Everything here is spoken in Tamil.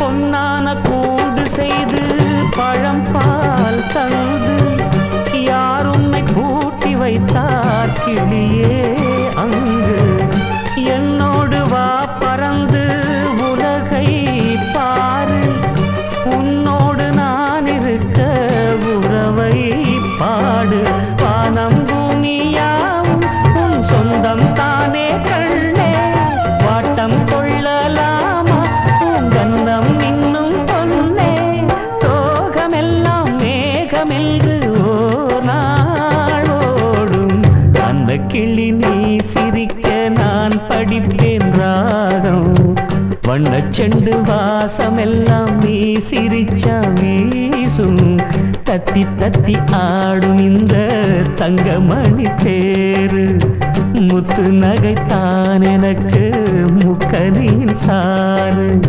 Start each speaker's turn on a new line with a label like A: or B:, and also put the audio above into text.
A: பொன்னான கூடு செய்து பழம் பால் தந்து யார் உன்னை பூட்டி வைத்தார் கிளியே அங்கு? என்னோடு வா பறந்து உலகை பாரு. உன்னோடு நான் இருக்க உறவை பாடு. வானம் பூமியாவும் உன் சொந்தம் தானே கண் மேகமென்று ஓ நாள் ஓடும் அந்த கிளி நீ சிரிக்க நான் படிப்பேன் ராகம். வண்ணச் செண்டு வாசமெல்லாம் நீ சிரிச்சா வீசும். தத்தி தத்தி ஆடும் இந்த தங்கமணி தேரு முத்து நகைத்தான் எனக்கு முக்கனின் சாறு.